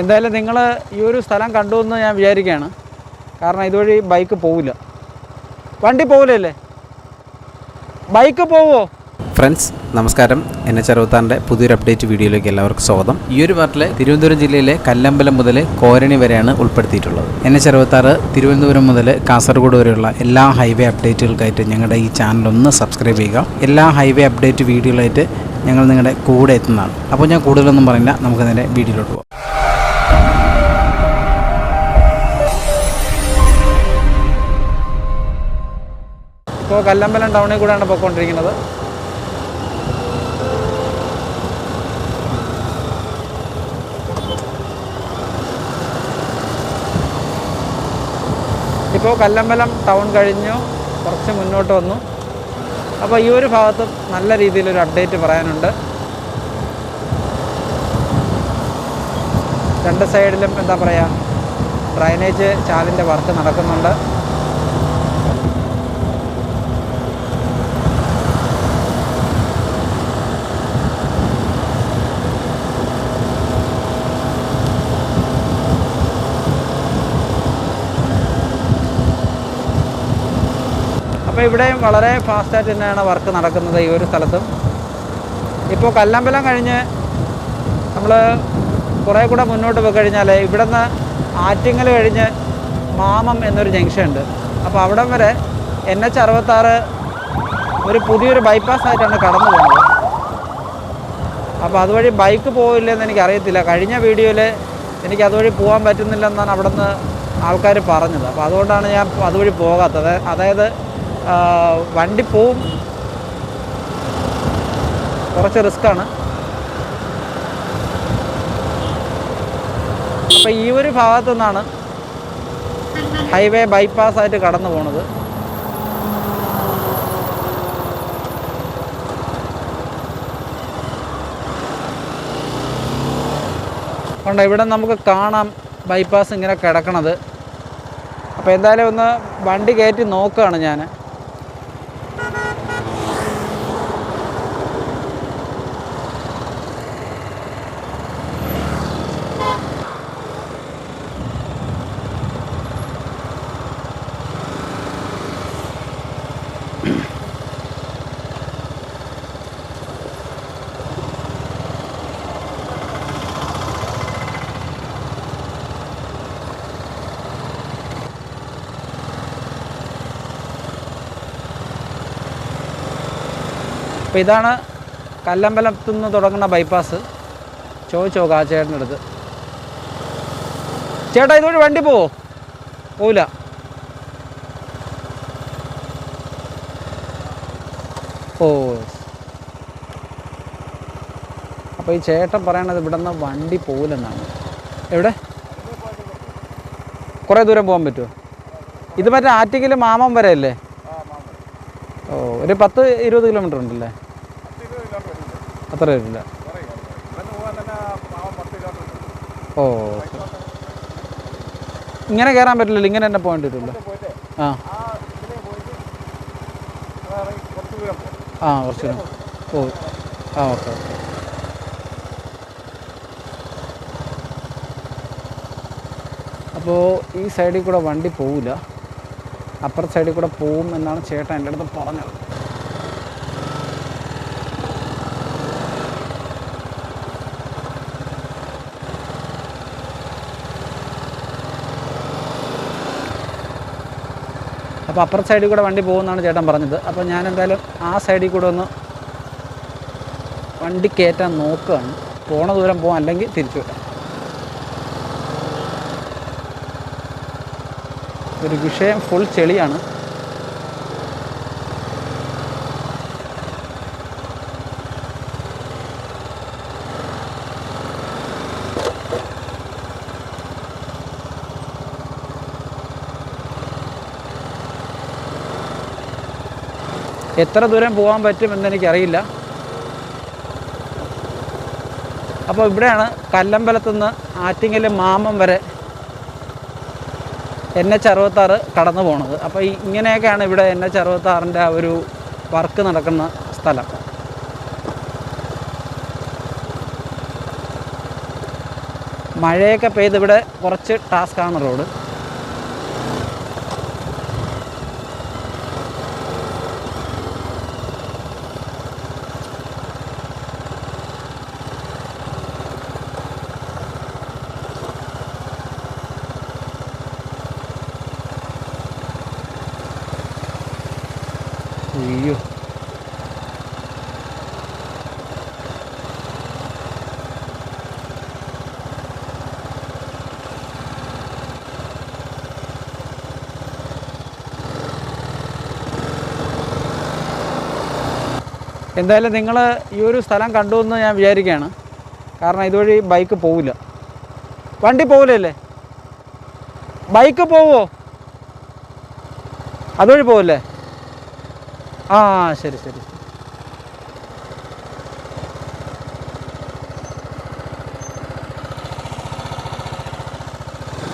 എന്തായാലും നിങ്ങൾ ഈ ഒരു സ്ഥലം കണ്ടു എന്ന് ഞാൻ വിചാരിക്കുകയാണ്. കാരണം ഇതുവഴി ബൈക്ക് പോവില്ല. വണ്ടി പോവില്ലല്ലേ? ബൈക്ക് പോവോ? ഫ്രണ്ട്സ് നമസ്കാരം. എൻ എച്ച് അറുപത്താറിന്റെ പുതിയൊരു അപ്ഡേറ്റ് വീഡിയോയിലേക്ക് എല്ലാവർക്കും സ്വാഗതം. ഈ ഒരു പാർട്ടിലെ തിരുവനന്തപുരം ജില്ലയിലെ കല്ലമ്പലം മുതൽ കോരണി വരെയാണ് ഉൾപ്പെടുത്തിയിട്ടുള്ളത്. എൻ എച്ച് അറുപത്താറ് തിരുവനന്തപുരം മുതൽ കാസർഗോഡ് വരെയുള്ള എല്ലാ ഹൈവേ അപ്ഡേറ്റുകൾക്കായിട്ട് ഞങ്ങളുടെ ഈ ചാനൽ ഒന്ന് സബ്സ്ക്രൈബ് ചെയ്യുക. എല്ലാ ഹൈവേ അപ്ഡേറ്റ് വീഡിയോകളായിട്ട് ഞങ്ങൾ നിങ്ങളുടെ കൂടെ എത്തുന്നതാണ്. അപ്പോൾ ഞാൻ കൂടുതലൊന്നും പറയില്ല. നമുക്ക് നേരെ വീഡിയോയിലോട്ട് പോകാം. ഇപ്പോൾ കല്ലമ്പലം ടൗണിൽ കൂടെയാണ് പോയിക്കൊണ്ടിരിക്കുന്നത്. ഇപ്പോൾ കല്ലമ്പലം ടൗൺ കഴിഞ്ഞു കുറച്ച് മുന്നോട്ട് വന്നു. അപ്പോൾ ഈ ഒരു ഭാഗത്ത് നല്ല രീതിയിലൊരു അപ്ഡേറ്റ് പറയാനുണ്ട്. രണ്ട് സൈഡിലും എന്താ പറയുക ഡ്രൈനേജ് ചാലിന്റെ വർക്ക് നടക്കുന്നുണ്ട്. അപ്പോൾ ഇവിടെയും വളരെ ഫാസ്റ്റായിട്ട് തന്നെയാണ് വർക്ക് നടക്കുന്നത് ഈ ഒരു സ്ഥലത്തും. ഇപ്പോൾ കല്ലമ്പലം കഴിഞ്ഞ് നമ്മൾ കുറേ കൂടെ മുന്നോട്ട് പോയി കഴിഞ്ഞാൽ ഇവിടുന്ന് ആറ്റിങ്ങൽ കഴിഞ്ഞ് മാമം എന്നൊരു ജംഗ്ഷൻ ഉണ്ട്. അപ്പോൾ അവിടം വരെ എൻ എച്ച് അറുപത്താറ് ഒരു പുതിയൊരു ബൈപ്പാസ് ആയിട്ടാണ് കടന്നു പോകുന്നത്. അപ്പോൾ അതുവഴി ബൈക്ക് പോവില്ലെന്ന് എനിക്കറിയത്തില്ല. കഴിഞ്ഞ വീഡിയോയിൽ എനിക്ക് അതുവഴി പോകാൻ പറ്റുന്നില്ലെന്നാണ് അവിടുന്ന് ആൾക്കാർ പറഞ്ഞത്. അപ്പോൾ അതുകൊണ്ടാണ് ഞാൻ അതുവഴി പോകാത്തത്. അതായത് വണ്ടി പോവും. കുറച്ച് റിസ്ക്കാണ്. അപ്പോൾ ഈ ഒരു ഭാഗത്തു നിന്നാണ് ഹൈവേ ബൈപ്പാസ് ആയിട്ട് കടന്നു പോണത്. ഉണ്ട് ഇവിടെ നമുക്ക് കാണാം ബൈപ്പാസ് ഇങ്ങനെ കിടക്കണത്. അപ്പോൾ എന്തായാലും ഒന്ന് വണ്ടി കയറ്റി നോക്കുകയാണ് ഞാൻ അപ്പോൾ ഇതാണ് കല്ലമ്പലത്തു നിന്ന് തുടങ്ങുന്ന ബൈപ്പാസ്. ചോദിച്ചോ നോക്കാം ആ ചേട്ടന്റെ അടുത്ത്. ചേട്ടാ ഇതുവഴി വണ്ടി പോവോ? പോവില്ല. ഓ അപ്പോൾ ഈ ചേട്ടൻ പറയണത് ഇവിടെ നിന്ന് വണ്ടി പോവില്ലെന്നാണ്. എവിടെ? കുറേ ദൂരം പോകാൻ പറ്റുമോ? ഇത് മറ്റേ ആറ്റിക്കൽ മാമം വരെ അല്ലേ? ഓ ഒരു പത്ത് ഇരുപത് കിലോമീറ്റർ ഉണ്ടല്ലേ? അത്ര വരില്ല ഓ. ഇങ്ങനെ കയറാൻ പറ്റില്ലല്ലോ ഇങ്ങനെ തന്നെ പോകേണ്ടി വരുമല്ലോ ആ. ആ കുറച്ച്. ഓ ആ ഓക്കെ ഓക്കെ. അപ്പോൾ ഈ സൈഡിൽ കൂടെ വണ്ടി പോവില്ല. അപ്പുറത്തെ സൈഡിൽ കൂടെ പോവും എന്നാണ് ചേട്ടൻ എന്റെ അടുത്ത് പറഞ്ഞത്. അപ്പോൾ അപ്പുറ സൈഡിൽ കൂടെ വണ്ടി പോകുമെന്നാണ് ചേട്ടൻ പറഞ്ഞത്. അപ്പോൾ ഞാൻ എന്തായാലും ആ സൈഡിൽ കൂടെ ഒന്ന് വണ്ടി കയറ്റാൻ നോക്കുകയാണ് പോണ ദൂരം പോകാം അല്ലെങ്കിൽ തിരിച്ചു വിടാം ഒരു വിഷയം ഫുൾ ചെളിയാണ്. എത്ര ദൂരം പോകാൻ പറ്റുമെന്ന് എനിക്കറിയില്ല അപ്പോൾ ഇവിടെയാണ് കല്ലമ്പലത്തു നിന്ന് ആറ്റിങ്ങൽ മാമം വരെ എൻ എച്ച് അറുപത്താറ് കടന്നു പോണത്. അപ്പോൾ ഇങ്ങനെയൊക്കെയാണ് ഇവിടെ എൻ എച്ച് അറുപത്താറിന്റെ ആ ഒരു വർക്ക് നടക്കുന്ന സ്ഥലം. മഴയൊക്കെ പെയ്ത് ഇവിടെ കുറച്ച് ടാസ്ക്കാണ് റോഡ്. അയ്യോ. എന്തായാലും നിങ്ങൾ ഈ ഒരു സ്ഥലം കണ്ടു എന്ന് ഞാൻ വിചാരിക്കുകയാണ്. കാരണം ഇതുവഴി ബൈക്ക് പോവില്ല. വണ്ടി പോവില്ലല്ലേ? ബൈക്ക് പോവോ? അതുവഴി പോവില്ലേ? ആ ശരി ശരി.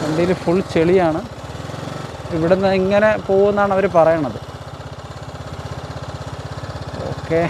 വണ്ടിയിൽ ഫുൾ ചെളിയാണ്. ഇവിടുന്ന് ഇങ്ങനെ പോകുമെന്നാണ് അവർ പറയണത്. ഓക്കെ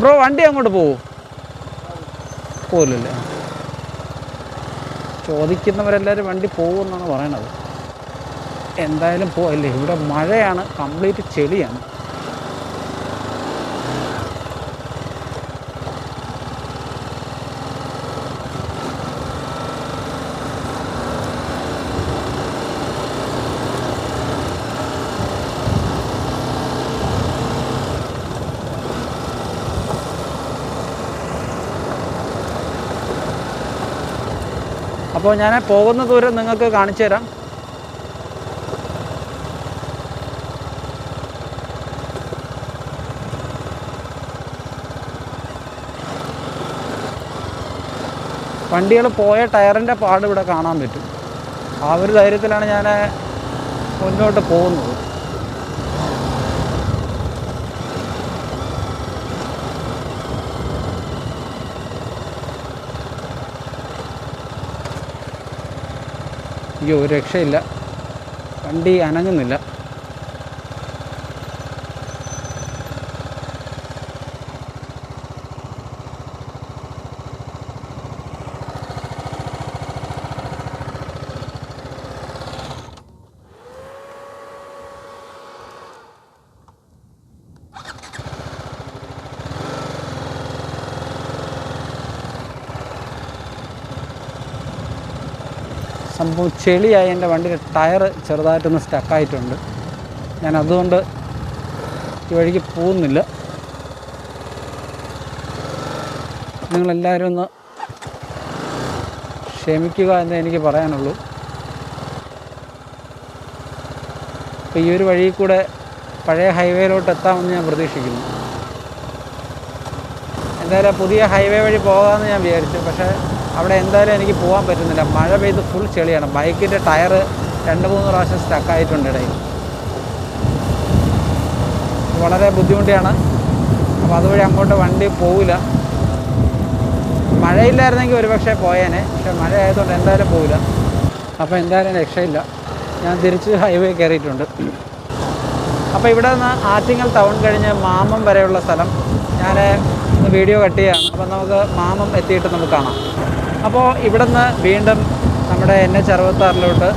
ബ്രോ വണ്ടി അങ്ങോട്ട് പോവോ? പോകില്ലല്ലേ ചോദിക്കുന്നവരെല്ലാവരും വണ്ടി പോകുമെന്നാണ് പറയണത്. എന്തായാലും പോവല്ലേ? ഇവിടെ മഴയാണ് കംപ്ലീറ്റ് ചെളിയാണ്. അപ്പോൾ ഞാൻ പോകുന്ന ദൂരം നിങ്ങൾക്ക് കാണിച്ചു തരാം. വണ്ടികൾ പോയ ടയറിന്റെ പാട് ഇവിടെ കാണാൻ പറ്റും. ആ ഒരു ധൈര്യത്തിലാണ് ഞാൻ മുന്നോട്ട് പോകുന്നത്. അയ്യോ ഒരു രക്ഷയില്ല. വണ്ടി അനങ്ങുന്നില്ല. സംഭവം ചെളിയായി എന്റെ വണ്ടിയുടെ ടയർ ചെറുതായിട്ടൊന്ന് സ്റ്റക്കായിട്ടുണ്ട്. ഞാൻ അതുകൊണ്ട് ഈ വഴിക്ക് പോകുന്നില്ല. നിങ്ങളെല്ലാവരും ഒന്ന് ക്ഷമിക്കുക എന്ന് എനിക്ക് പറയാനുള്ളൂ. അപ്പോൾ ഈ ഒരു വഴിയിൽ കൂടെ പഴയ ഹൈവേയിലോട്ട് എത്താമെന്ന് ഞാൻ പ്രതീക്ഷിക്കുന്നു. എന്തായാലും പുതിയ ഹൈവേ വഴി പോകാമെന്ന് ഞാൻ വിചാരിച്ചു. പക്ഷേ അവിടെ എന്തായാലും എനിക്ക് പോകാൻ പറ്റുന്നില്ല. മഴ പെയ്ത് ഫുൾ ചെളിയാണ്. ബൈക്കിന്റെ ടയർ രണ്ട് മൂന്ന് പ്രാവശ്യം സ്റ്റക്കായിട്ടുണ്ട് ഇടയിൽ. വളരെ ബുദ്ധിമുട്ടിയാണ്. അപ്പോൾ അതുവഴി അങ്ങോട്ട് വണ്ടി പോവില്ല. മഴയില്ലായിരുന്നെങ്കിൽ ഒരുപക്ഷെ പോയേനെ. പക്ഷെ മഴ ആയതുകൊണ്ട് എന്തായാലും പോവില്ല. അപ്പോൾ എന്തായാലും രക്ഷയില്ല. ഞാൻ തിരിച്ച് ഹൈവേ കയറിയിട്ടുണ്ട്. അപ്പോൾ ഇവിടെ നിന്ന് ആറ്റിങ്ങൽ ടൗൺ കഴിഞ്ഞ് മാമം വരെയുള്ള സ്ഥലം. ഞാൻ വീഡിയോ കട്ട് ചെയ്യാം അപ്പോൾ നമുക്ക് മാമം എത്തിയിട്ട് നമുക്ക് കാണാം. അപ്പോൾ ഇവിടെ നിന്ന് വീണ്ടും നമ്മുടെ എൻ എച്ച് അറുപത്താറിലോട്ട്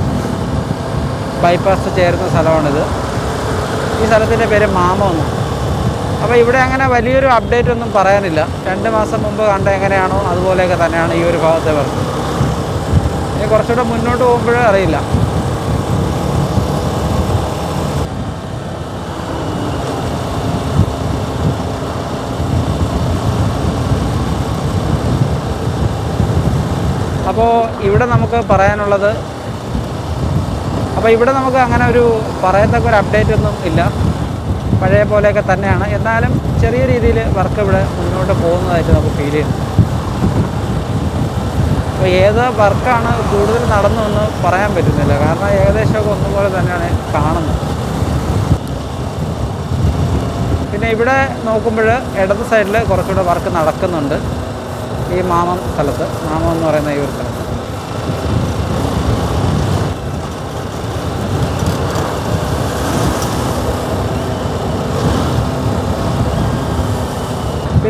ബൈപ്പാസ് ചേരുന്ന സ്ഥലമാണിത്. ഈ സ്ഥലത്തിന്റെ പേര് മാമോന്ന്. അപ്പോൾ ഇവിടെ അങ്ങനെ വലിയൊരു അപ്ഡേറ്റ് ഒന്നും പറയാനില്ല. രണ്ട് മാസം മുമ്പ് കണ്ട എങ്ങനെയാണോ അതുപോലെയൊക്കെ തന്നെയാണ് ഈ ഒരു ഭാഗത്തെ വർക്ക്. ഇനി കുറച്ചുകൂടെ മുന്നോട്ട് പോകുമ്പോഴേ അറിയില്ല. അപ്പോൾ ഇവിടെ നമുക്ക് പറയാനുള്ളത് അപ്പോൾ ഇവിടെ നമുക്ക് അങ്ങനെ ഒരു പറയത്തക്ക ഒരു അപ്ഡേറ്റ് ഒന്നും ഇല്ല. പഴയ പോലെയൊക്കെ തന്നെയാണ്. എന്നാലും ചെറിയ രീതിയിൽ വർക്ക് ഇവിടെ മുന്നോട്ട് പോകുന്നതായിട്ട് നമുക്ക് ഫീൽ ചെയ്യുന്നു. അപ്പോൾ ഏത് വർക്കാണ് കൂടുതൽ നടന്നതെന്ന് പറയാൻ പറ്റുന്നില്ല. കാരണം ഏകദേശമൊക്കെ ഒന്നുപോലെ തന്നെയാണ് കാണുന്നത്. പിന്നെ ഇവിടെ നോക്കുമ്പോൾ ഇടത് സൈഡിൽ കുറച്ചുകൂടെ വർക്ക് നടക്കുന്നുണ്ട്. ഈ മാമം സ്ഥലത്ത്. മാമം എന്ന് പറയുന്ന ഈ ഒരു സ്ഥലത്ത്.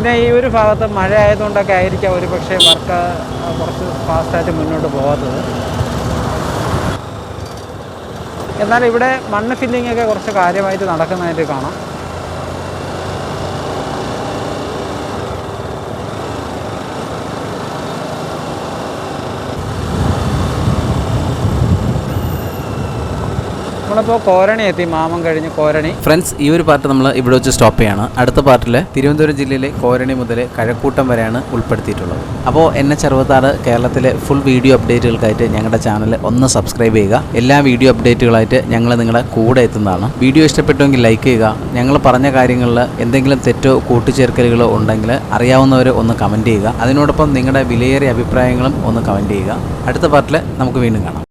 പിന്നെ ഈ ഒരു ഭാഗത്ത് മഴ ആയതുകൊണ്ടൊക്കെ ആയിരിക്കാം ഒരു പക്ഷേ വർക്ക് കുറച്ച് ഫാസ്റ്റായിട്ട് മുന്നോട്ട് പോകാത്തത് എന്നാൽ ഇവിടെ മണ്ണ് ഫില്ലിംഗ് ഒക്കെ കുറച്ച് കാര്യമായിട്ട് നടക്കുന്നതായിട്ട് കാണാം. നമ്മളിപ്പോൾ കോരണി എത്തി മാമം കഴിഞ്ഞ് കോരണി. ഫ്രണ്ട്സ് ഈ ഒരു പാർട്ട് നമ്മൾ ഇവിടെ വെച്ച് സ്റ്റോപ്പ് ചെയ്യാണ്. അടുത്ത പാർട്ടിൽ തിരുവനന്തപുരം ജില്ലയിലെ കോരണി മുതൽ കഴക്കൂട്ടം വരെയാണ് ഉൾപ്പെടുത്തിയിട്ടുള്ളത്. അപ്പോൾ എൻ എച്ച് അറുപത്താറ് കേരളത്തിലെ ഫുൾ വീഡിയോ അപ്ഡേറ്റുകൾക്കായിട്ട് ഞങ്ങളുടെ ചാനൽ ഒന്ന് സബ്സ്ക്രൈബ് ചെയ്യുക. എല്ലാ വീഡിയോ അപ്ഡേറ്റുകളായിട്ട് ഞങ്ങൾ നിങ്ങളുടെ കൂടെ എത്തുന്നതാണ്. വീഡിയോ ഇഷ്ടപ്പെട്ടുവെങ്കിൽ ലൈക്ക് ചെയ്യുക. ഞങ്ങൾ പറഞ്ഞ കാര്യങ്ങളിൽ എന്തെങ്കിലും തെറ്റോ കൂട്ടിച്ചേർക്കലുകളോ ഉണ്ടെങ്കിൽ അറിയാവുന്നവർ ഒന്ന് കമന്റ് ചെയ്യുക. അതിനോടൊപ്പം നിങ്ങളുടെ വിലയേറിയ അഭിപ്രായങ്ങളും ഒന്ന് കമന്റ് ചെയ്യുക. അടുത്ത പാർട്ടിൽ നമുക്ക് വീണ്ടും കാണാം.